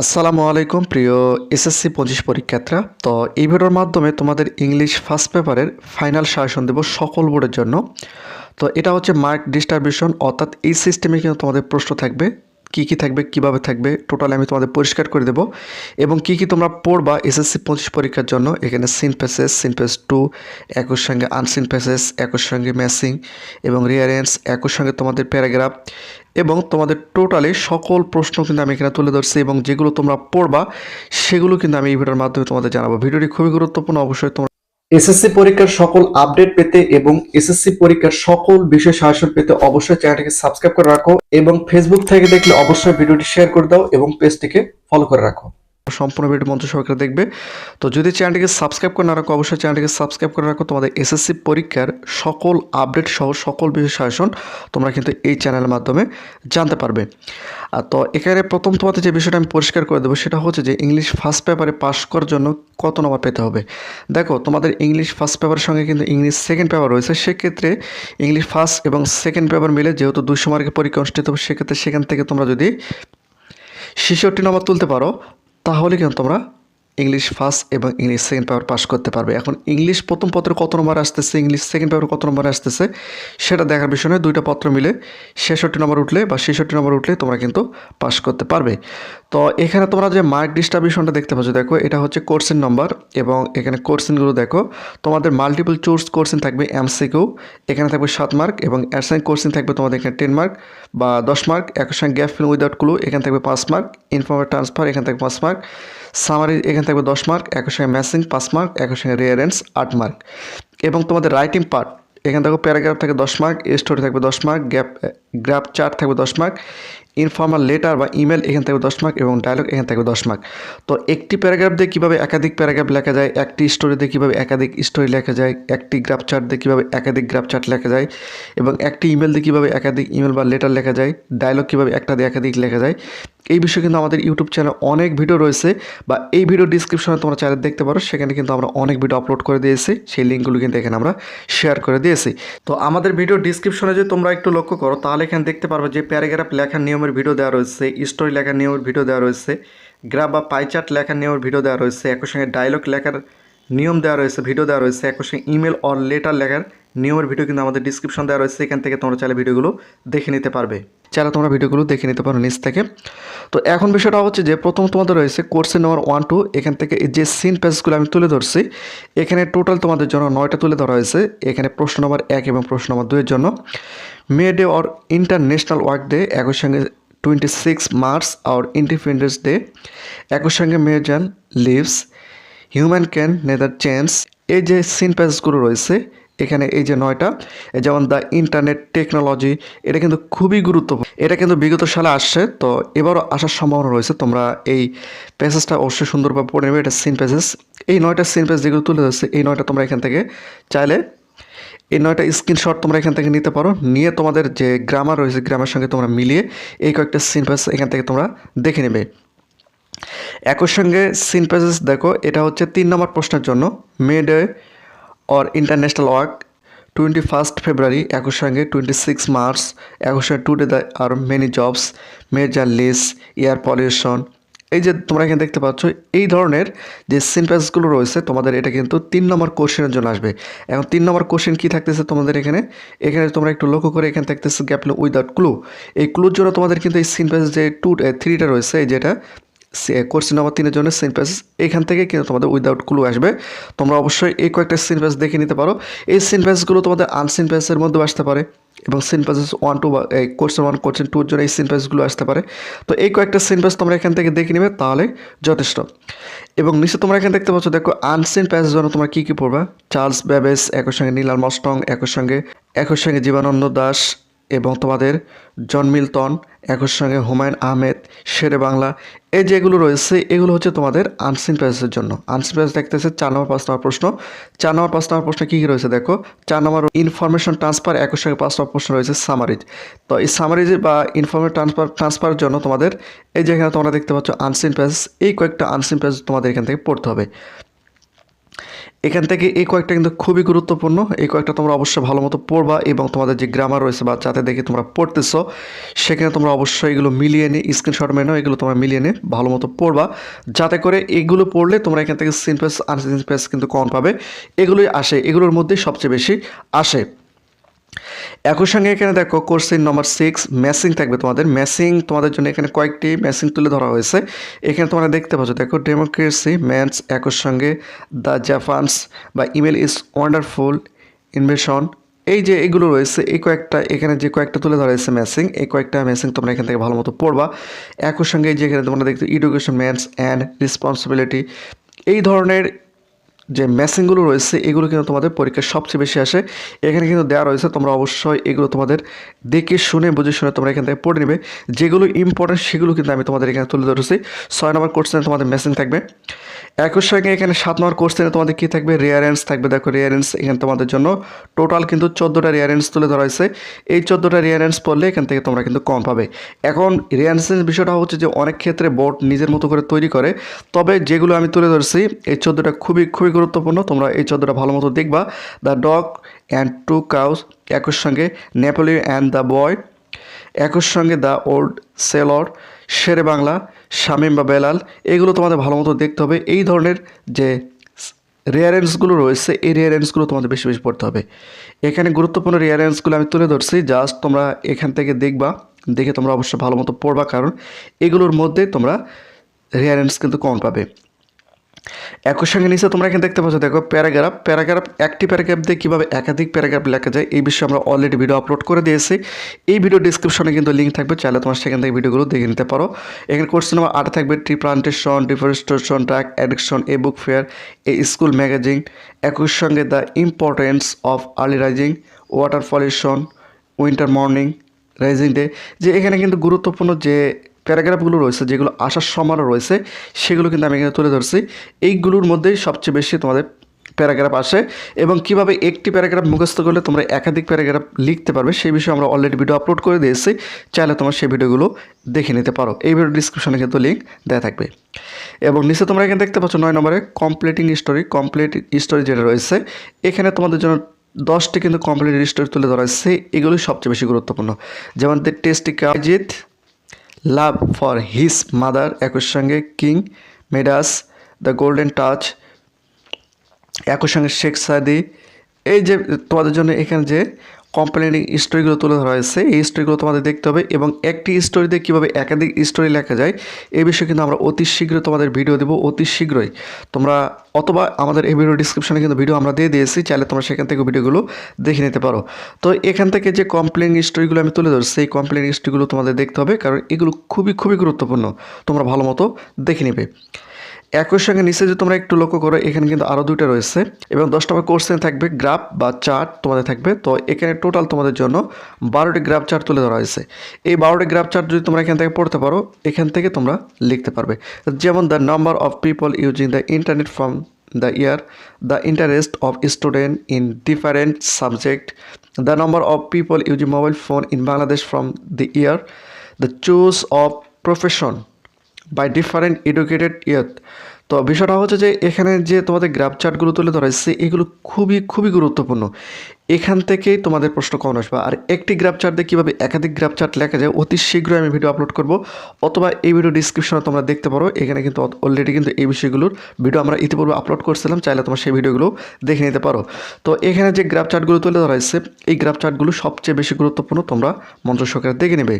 আসসালামু আলাইকুম, প্রিয় এসএসসি পঁচিশ পরীক্ষার্থীরা। তো এই ভিডিওর মাধ্যমে তোমাদের ইংলিশ ফার্স্ট পেপারের ফাইনাল সাজেশন দেব সকল বোর্ডের জন্য। তো এটা হচ্ছে মার্ক ডিস্ট্রিবিউশন অর্থাৎ এই সিস্টেমে কিন্তু তোমাদের প্রশ্ন থাকবে। কী কী থাকবে, কীভাবে থাকবে টোটালি আমি তোমাদের পরিষ্কার করে দেবো। এবং কী কী তোমরা পড়বা এসএসসি পঁচিশ পরীক্ষার জন্য, এখানে seen passage seen passage two acre সঙ্গে আনসিন প্যাসেজ একর সঙ্গে ম্যাসিং এবং রিয়ারেন্স একর সঙ্গে তোমাদের প্যারাগ্রাফ এবং তোমাদের টোটালি সকল প্রশ্ন কিন্তু আমি এখানে তুলে ধরছি এবং যেগুলো তোমরা পড়বা, সেগুলো কিন্তু আমি এই ভিডিওর মাধ্যমে তোমাদের জানাব। ভিডিওটি খুবই গুরুত্বপূর্ণ, অবশ্যই তোমরা এসএসসি পরীক্ষার সকল আপডেট পেতে এবং এসএসসি পরীক্ষার সকল বিষয় সাহায্য পেতে অবশ্যই চ্যানেলটিকে সাবস্ক্রাইব করে রাখো এবং ফেসবুক থেকে দেখলে অবশ্যই ভিডিওটি শেয়ার করে দাও এবং পেজটিকে ফলো করে রাখো। সম্পূর্ণ ভিডিও মঞ্চ সহকারে দেখবে। তো যদি চ্যানেলটিকে সাবস্ক্রাইব করে না রাখো, অবশ্যই চ্যানেলটিকে সাবস্ক্রাইব করে রাখো। তোমাদের এসএসসি পরীক্ষার সকল আপডেট সহ সকল বিষয় তোমরা কিন্তু এই চ্যানেলের মাধ্যমে জানতে পারবে। আর তো এখানে প্রথম তোমাদের যে বিষয়টা আমি পরিষ্কার করে দেবো, সেটা হচ্ছে যে ইংলিশ ফার্স্ট পেপারে পাস করার জন্য কত নম্বর পেতে হবে। দেখো, তোমাদের ইংলিশ ফার্স্ট পেপারের সঙ্গে কিন্তু ইংলিশ সেকেন্ড পেপার রয়েছে। সেক্ষেত্রে ইংলিশ ফার্স্ট এবং সেকেন্ড পেপার মিলে যেহেতু দুশো মার্কের পরীক্ষা অনুষ্ঠিত হবে, সেক্ষেত্রে সেখান থেকে তোমরা যদি ছেষট্টি নম্বর তুলতে পারো তাহলে কিন্তু তোমরা ইংলিশ ফার্স্ট এবং ইংলিশ সেকেন্ড পেপার পাস করতে পারবে। এখন ইংলিশ প্রথম পত্রে কত নম্বর আসতেছে? ইংলিশ সেকেন্ড পেপার কত নম্বর আসতেছে? সেটা দেখার বিষয় দুইটা পত্র মিলে ছেষট্টি নম্বর উঠলে বা ছেষট্টি নম্বর উঠলে তোমরা কিন্তু পাস করতে পারবে। তো এখানে তোমরা যে মার্ক ডিস্ট্রিবিউশনটা দেখতে পাচ্ছ, দেখো, এটা হচ্ছে কোর্সিন নম্বর এবং এখানে কোর্সিনগুলো দেখো, তোমাদের মাল্টিপল চোর্স কোর্সিন থাকবে এমসিকিউ এখানে থাকবে সাত মার্ক এবং অ্যাডসাইন কোর্সিন থাকবে তোমাদের এখানে টেন মার্ক বা দশ মার্ক একর সঙ্গে গ্যাপ ফিল উইদাউট ক্লু এখানে থাকবে পাঁচ মার্ক ইনফর্মের ট্রান্সফার এখানে থাকবে পাঁচ মার্ক সামারি এখানে থাকবে দশ মার্ক একর সঙ্গে ম্যাসিং পাঁচ মার্ক একর সঙ্গে রিয়ারেন্স আট মার্ক এবং তোমাদের রাইটিং পার্ট এখানে থাকবে প্যারাগ্রাফ থাকে দশ মার্ক স্টোরি থাকবে দশ মার্ক গ্যাপ গ্রাফ চার্ট থাকবে দশ মার্ক ইনফর্মাল লেটার বা ইমেল এখান থেকে দশ মার্ক এবং ডায়লগ এখান থেকে দশ মার্ক তো একটি প্যারাগ্রাফ দিয়ে কীভাবে একাধিক প্যারাগ্রাফ লেখা যায়, একটি স্টোরি দিয়ে কীভাবে একাধিক স্টোরি লেখা যায়, একটি গ্রাফ চার্ট দিয়ে কীভাবে একাধিক গ্রাফ চার্ট লেখা যায় এবং একটি ইমেল দিয়ে কীভাবে একাধিক ইমেল বা লেটার লেখা যায় ডায়লগ কীভাবে একটা দিয়ে একাধিক লেখা যায় এই বিষয়ে কিন্তু আমাদের ইউটিউব চ্যানেলে অনেক ভিডিও রয়েছে বা এই ভিডিও ডিসক্রিপশনে তোমরা চাইলে দেখতে পারো, সেখানে কিন্তু আমরা অনেক ভিডিও আপলোড করে দিয়েছি, সেই লিঙ্কগুলো কিন্তু এখানে আমরা শেয়ার করে দিয়েছি। তো আমাদের ভিডিও ডিসক্রিপশনে যদি তোমরা একটু লক্ষ্য করো, তাহলে এখানে দেখতে পারবে যে প্যারাগ্রাফ লেখার নিয়মের ভিডিও দেওয়া রয়েছে স্টোরি লেখার নিয়মের ভিডিও দেওয়া রয়েছে গ্রাফ বা পাইচার্ট লেখার নিয়মের ভিডিও দেওয়া রয়েছে, একই সঙ্গে ডায়লগ লেখার নিয়ম দেওয়া রয়েছে ভিডিও দেওয়া রয়েছে, একই সঙ্গে ইমেল অর লেটার লেখার নিয়মের ভিডিও কিন্তু আমাদের ডিসক্রিপশন দেওয়া রয়েছে এখান থেকে তোমরা চাইলে ভিডিওগুলো দেখে নিতে পারবে। চাইলে তোমরা ভিডিওগুলো দেখে নিতে পারো নিচ থেকে। তো এখন বিষয়টা হচ্ছে যে, প্রথম তোমাদের রয়েছে কোর্সে নম্বর ওয়ান টু এখান থেকে যে সিন পেজগুলো আমি তুলে ধরছি, এখানে টোটাল তোমাদের জন্য নয়টা তুলে ধরা হয়েছে। এখানে প্রশ্ন নম্বর এক এবং প্রশ্ন নম্বর দুইয়ের জন্য। May day or international work day একই সঙ্গে twenty six March our independence day একই সঙ্গে মেজান lives human can neither change এই যে সিন প্যাসেজগুলো রয়েছে এখানে এই যে নয়টা যেমন দ্য ইন্টারনেট টেকনোলজি, এটা কিন্তু খুবই গুরুত্বপূর্ণ। এটা কিন্তু বিগত সালে আসছে, তো এবারও আসার সম্ভাবনা রয়েছে। তোমরা এই প্যাসেজটা অবশ্যই সুন্দরভাবে পড়ে নেবে, এটা সিন প্যাসেজ। এই নয়টা সিন প্যাসেজ যেগুলো তুলে ধরছে, এই নয়টা তোমরা এখান থেকে চাইলে এই নয়টা স্ক্রিনশট তোমরা এখান থেকে নিতে পারো। নিয়ে তোমাদের যে গ্রামার রয়েছে, গ্রামের সঙ্গে তোমরা মিলিয়ে এই কয়েকটা সিন প্যাসেজ এখান থেকে তোমরা দেখে নেবে। একই সঙ্গে সিন প্যাসেজ দেখো, এটা হচ্ছে তিন নম্বর প্রশ্নের জন্য, May day or international work twenty first February একই সঙ্গে টোয়েন্টি সিক্স মার্চ একই সঙ্গে today the are many jobs measure lease air pollution এই যে তোমরা এখানে দেখতে পাচ্ছ, এই ধরনের যে সিনপ্যাসগুলো রয়েছে, তোমাদের এটা কিন্তু তিন নম্বর কোশ্চেনের জন্য আসবে। এখন তিন নম্বর কোশ্চেন কী থাকতেছে তোমাদের এখানে? এখানে তোমরা একটু লক্ষ্য করে এখানে থাকতেছে গ্যাপল উইদাউট ক্লু এই ক্লুর জন্য তোমাদের কিন্তু এই সিনপ্যাস যে টু থ্রিটা রয়েছে যেটা কোর্সিন নম্বর তিনের জন্য সিনপ্যাস এখান থেকে কিন্তু তোমাদের উইদাউট ক্লু আসবে। তোমরা অবশ্যই এই কয়েকটা সিনপ্যাস দেখে নিতে পারো। এই সিনপ্যাসগুলো তোমাদের আনসিনপ্যাসের মধ্যেও আসতে পারে এবং সিনপ্যাসেস ওয়ান টু বা এই কোর্সেন ওয়ান কোর্সেন টুর জন্য এই সিনপ্যাসগুলো আসতে পারে। তো এই কয়েকটা সিনপ্যাস তোমরা এখান থেকে দেখে নেবে, তাহলে যথেষ্ট। এবং নিচে তোমরা এখানে দেখতে পাচ্ছ, দেখো আনসিন প্যাসের জন্য তোমরা কী কী পড়বা? চার্লস ব্যাবেস একই সঙ্গে নীলাল মস্টং একই সঙ্গে একই সঙ্গে জীবানন্দ দাস এবং তোমাদের জন মিল্টন। একই সঙ্গে হুমায়ুন আহমেদ, শেরে বাংলা, এই যেগুলো রয়েছে, এগুলো হচ্ছে তোমাদের আনসিন প্যাসেজের জন্য। আনসিন প্যাসেজ দেখতেছে চার নম্বর, পাঁচ নম্বর প্রশ্ন। চার নম্বর, পাঁচ নম্বর প্রশ্ন কী কী রয়েছে দেখো? চার নম্বর ইনফরমেশন ট্রান্সফার একই সঙ্গে পাঁচ নম্বর প্রশ্ন রয়েছে সামারিজ তো এই সামারিজ বা ইনফরমেশন ট্রান্সফার ট্রান্সফারের জন্য তোমাদের, এই যেখানে তোমরা দেখতে পাচ্ছ আনসিন প্যাসেজ এই কয়েকটা আনসিন প্যাসেজ তোমাদের এখান থেকে পড়তে হবে। এখান থেকে এই কয়েকটা কিন্তু খুবই গুরুত্বপূর্ণ। এই কয়েকটা তোমরা অবশ্যই ভালো মতো পড়বা এবং তোমাদের যে গ্রামার রয়েছে বা যাতে দেখে তোমরা পড়তেছো, সেখানে তোমরা অবশ্যই এগুলো মিলিয়ে নিয়ে স্ক্রিনশট মেনো এগুলো তোমরা মিলিয়ে নিয়ে ভালো মতো পড়বা। যাতে করে এগুলো পড়লে তোমরা এখান থেকে সিনপেস আনসিনপেস কিন্তু কম পাবে। এগুলোই আসে, এগুলোর মধ্যেই সবচেয়ে বেশি আসে। একই সঙ্গে এখানে দেখো কোর্সিন নম্বর সিক্স ম্যাসিং থাকবে তোমাদের। ম্যাসিং তোমাদের জন্য এখানে কয়েকটি ম্যাসিং তুলে ধরা হয়েছে। এখানে তোমরা দেখতে পাচ্ছ, দেখো ডেমোক্রেসি ম্যানস একই সঙ্গে দ্য জাপানস বা ইমেল ইজ ওয়ান্ডারফুল ইনভেশন এই যে এগুলো রয়েছে, এই কয়েকটা, এখানে যে কয়েকটা তুলে ধরা হয়েছে ম্যাসিং এই কয়েকটা ম্যাসিং তোমরা এখান থেকে ভালো মতো পড়বা। একই সঙ্গে যে এখানে তোমরা দেখতে এডুকেশন ম্যানস অ্যান্ড রেসপন্সিবিলিটি এই ধরনের যে ম্যাসিংগুলো রয়েছে, এগুলো কিন্তু তোমাদের পরীক্ষায় সবচেয়ে বেশি আসে। এখানে কিন্তু দেওয়া রয়েছে, তোমরা অবশ্যই এগুলো তোমাদের দেখে শুনে, বুঝে শুনে তোমরা এখান থেকে পড়ে নেবে। যেগুলো ইম্পর্টেন্ট সেগুলো কিন্তু আমি তোমাদের এখানে তুলে ধরেছি। ছয় নম্বর কোর্সে তোমাদের ম্যাসিং থাকবে। একই সঙ্গে এখানে সাত নম্বর কোর্সে তোমাদের কী থাকবে? রেয়ারেন্স থাকবে। দেখো রেয়ারেন্স এখানে তোমাদের জন্য টোটাল কিন্তু চোদ্দোটা রেয়ারেন্স তুলে ধরা হয়েছে। এই চোদ্দোটা রেয়ারেন্স পড়লে এখান থেকে তোমরা কিন্তু কম পাবে। এখন রেয়ারেন্সের বিষয়টা হচ্ছে যে, অনেক ক্ষেত্রে বোর্ড নিজের মতো করে তৈরি করে। তবে যেগুলো আমি তুলে ধরছি, এই চোদ্দোটা খুবই খুবই গুরুত্বপূর্ণ, তোমরা এই চোদ্দোটা ভালো মতো দেখবা। The dog and two cows একই সঙ্গে নেপোলিও অ্যান্ড দ্য বয় একই সঙ্গে the old sailor Shere Bangla, Shamim বা বেলাল, এগুলো তোমাদের ভালো মতো দেখতে হবে। এই ধরনের যে রেয়ারেন্সগুলো রয়েছে, এই রেয়ারেন্সগুলো তোমাদের বেশি বেশি পড়তে হবে। এখানে গুরুত্বপূর্ণ রেয়ারেন্সগুলো আমি তুলে ধরছি জাস্ট তোমরা এখান থেকে দেখবা, দেখে তোমরা অবশ্যই ভালো মতো পড়বা, কারণ এগুলোর মধ্যে তোমরা রেয়ারেন্স কিন্তু কম পাবে। একই সঙ্গে নিচে তোমরা এখানে দেখতে পাচ্ছ, দেখো প্যারাগ্রাফ। প্যারাগ্রাফ, একটি প্যারাগ্রাফ দিয়ে কীভাবে একাধিক প্যারাগ্রাফ লেখা যায়, এই বিষয়ে আমরা অলরেডি ভিডিও আপলোড করে দিয়েছি। এই ভিডিও ডিসক্রিপশনে কিন্তু লিঙ্ক থাকবে, চাইলে তোমার সেখান থেকে ভিডিওগুলো দেখে নিতে পারো। এখানে কোর্স নাম্বার আট থাকবে tree plantation deforestation drug addiction a book fair a school magazine একই সঙ্গে the importance of early rising water pollution winter morning rising day যে এখানে কিন্তু গুরুত্বপূর্ণ যে প্যারাগ্রাফগুলো রয়েছে, যেগুলো আসার সময় রয়েছে, সেগুলো কিন্তু আমি এখানে তুলে ধরছি। এইগুলোর মধ্যেই সবচেয়ে বেশি তোমাদের প্যারাগ্রাফ আসে এবং কীভাবে একটি প্যারাগ্রাফ মুখস্থ করলে তোমরা একাধিক প্যারাগ্রাফ লিখতে পারবে, সেই বিষয়ে আমরা অলরেডি ভিডিও আপলোড করে দিয়েছি। চাইলে তোমার সেই ভিডিওগুলো দেখে নিতে পারো। এই ভিডিও ডিসক্রিপশনে কিন্তু লিঙ্ক দেওয়া থাকবে। এবং নিচে তোমরা এখানে দেখতে পাচ্ছ নয় নম্বরে কমপ্লিটিং স্টোরি কমপ্লিট স্টোরি যেটা রয়েছে, এখানে তোমাদের জন্য দশটি কিন্তু কমপ্লিট স্টোরি তুলে ধরা হয়েছে। এগুলোই সবচেয়ে বেশি গুরুত্বপূর্ণ। যেমন টেস্টি কাজিত লাভ ফর হিস মাদার একই সঙ্গে king Midas, the golden touch একই সঙ্গে শেখ সাদি। এই যে তোমাদের জন্য এখানে যে কমপ্লেনিং স্টোরিগুলো তুলে ধরা হয়েছে। এই স্টোরিগুলো তোমাদের দেখতে হবে এবং একটি স্টোরিতে কীভাবে একাধিক স্টোরি লেখা যায় এই বিষয়ে কিন্তু আমরা অতি শীঘ্রই তোমাদের ভিডিও দেবো, অতি শীঘ্রই। তোমরা অথবা আমাদের এই ভিডিও ডিসক্রিপশনে কিন্তু ভিডিও আমরা দিয়ে দিয়েছি, চাইলে তোমরা সেখান থেকে ভিডিওগুলো দেখে নিতে পারো। তো এখান থেকে যে কমপ্লেন স্টোরিগুলো আমি তুলে ধরছি, সেই কমপ্লেন স্টোরিগুলো তোমাদের দেখতে হবে, কারণ এগুলো খুবই খুবই গুরুত্বপূর্ণ। তোমরা ভালো মতো দেখে নেবে। একই সঙ্গে নিচে যে তোমরা একটু লক্ষ্য করো, এখানে কিন্তু আরও দুইটা রয়েছে এবং দশ নম্বর কোর্সে থাকবে গ্রাফ বা চার্ট তোমাদের থাকবে। তো এখানে টোটাল তোমাদের জন্য বারোটি গ্রাফ চার্ট তুলে ধরা হয়েছে। এই বারোটি গ্রাফ চার্ট যদি তোমরা এখান থেকে পড়তে পারো, এখান থেকে তোমরা লিখতে পারবে। যেমন the number of people using the internet from the year the interest of student in different subject the number of people using mobile phone in Bangladesh from the year the choose of profession by different educated youth তো বিষয়টা হচ্ছে যে এখানে যে তোমাদের graph চার্টগুলো তুলে ধরা হচ্ছে এগুলো খুবই খুবই গুরুত্বপূর্ণ। এখান থেকেই তোমাদের প্রশ্ন কমন আসবে। আর একটি গ্রাফ চার্ট দিয়ে কীভাবে একাধিক গ্রাফ চার্ট লেখা যায়, অতি শীঘ্রই আমি ভিডিও আপলোড করব। অথবা এই ভিডিও ডিসক্রিপশনে তোমরা দেখতে পারো। এখানে কিন্তু অলরেডি কিন্তু এই বিষয়গুলোর ভিডিও আমরা ইতিপূর্বে আপলোড করছিলাম। চাইলে তোমার সেই ভিডিওগুলো দেখে নিতে পারো। তো এখানে যে গ্রাফ চার্টগুলো তুলে ধরা হয়েছে, এই গ্রাফ চার্টগুলো সবচেয়ে বেশি গুরুত্বপূর্ণ তোমরা মন্ত্র সহকারে দেখে নেবে।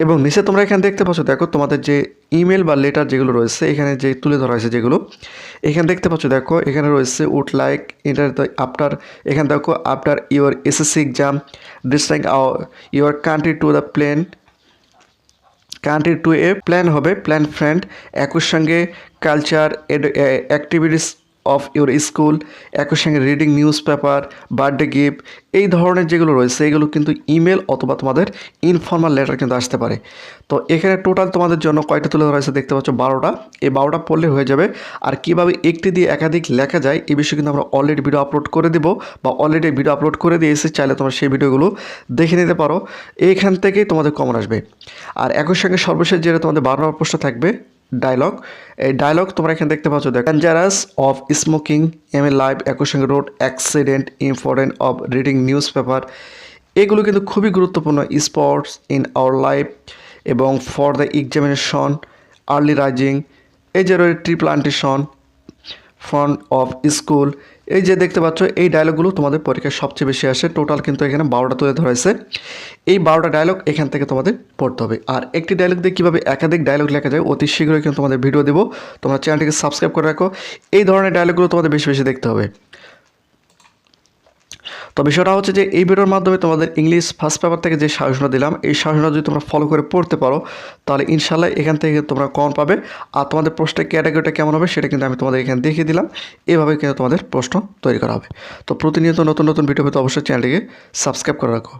এবং নিচে তোমরা এখানে দেখতে পাচ্ছ, দেখো তোমাদের যে ইমেল বা লেটার যেগুলো রয়েছে, এখানে যে তুলে ধরা হয়েছে যেগুলো, এখানে দেখতে পাচ্ছ, দেখো এখানে রয়েছে উড লাইক ইন্টার আফটার এখানে দেখো after your SSC exam ডিস্টাইং your country to the plane country to a plan হবে প্ল্যান ফ্রেন্ড একই সঙ্গে culture activities of your school একই সঙ্গে reading news paper birthday gift এই ধরনের যেগুলো রয়েছে, এগুলো কিন্তু ইমেল অথবা তোমাদের ইনফর্মাল লেটার কিন্তু আসতে পারে। তো এখানে টোটাল তোমাদের জন্য কয়টা তুলে ধরা হয়েছে দেখতে পাচ্ছ? বারোটা। এই বারোটা পড়লে হয়ে যাবে। আর কীভাবে একটি দিয়ে একাধিক লেখা যায়, এই বিষয়ে কিন্তু আমরা অলরেডি ভিডিও আপলোড করে দেবো বা অলরেডি ভিডিও আপলোড করে দিয়েছি চাইলে তোমরা সেই ভিডিওগুলো দেখে নিতে পারো। এইখান থেকেই তোমাদের কমন আসবে। আর একই সঙ্গে সর্বশেষ যেটা তোমাদের বারো নম্বর প্রশ্ন থাকবে ডায়লগ এই ডায়লগ তোমরা এখানে দেখতে পাচ্ছ, দেখো। Dangerous of smoking aim a live একই সঙ্গে road accident important of reading news paper এগুলো কিন্তু খুবই গুরুত্বপূর্ণ স্পোর্টস ইন আওয়ার লাইফ এবং for the examination early rising এই যে রয়েছে tree plantation front of school এই যে দেখতে পাচ্ছ, এই ডায়লগগুলো তোমাদের পরীক্ষায় সবচেয়ে বেশি আসে। টোটাল কিন্তু এখানে বারোটা তুলে ধরেছে। এই বারোটা ডায়লগ এখান থেকে তোমাদের পড়তে হবে। আর একটি ডায়লগ দিয়ে কীভাবে একাধিক ডায়লগ লেখা যায়, অতি শীঘ্রই কিন্তু তোমাদের ভিডিও দেবো। তোমরা চ্যানেলটিকে সাবস্ক্রাইব করে রাখো। এই ধরনের ডায়লগগুলো তোমাদের বেশি বেশি দেখতে হবে। তো বিষয়টা হচ্ছে যে এই ভিডিওর মাধ্যমে তোমাদের ইংলিশ ফার্স্ট পেপার থেকে যে সাহসনা দিলাম, এই সাহসনা যদি তোমরা ফলো করে পড়তে পারো, তাহলে ইনশাল্লাহ এখান থেকে তোমরা কম পাবে। আর তোমাদের প্রশ্নের ক্যাটাগরিটা কেমন হবে সেটা কিন্তু আমি তোমাদের এখানে দেখিয়ে দিলাম। এভাবে কিন্তু তোমাদের প্রশ্ন তৈরি করা হবে। তো প্রতিনিয়ত নতুন নতুন ভিডিও পেতে অবশ্যই চ্যানেলটিকে সাবস্ক্রাইব করে রাখো।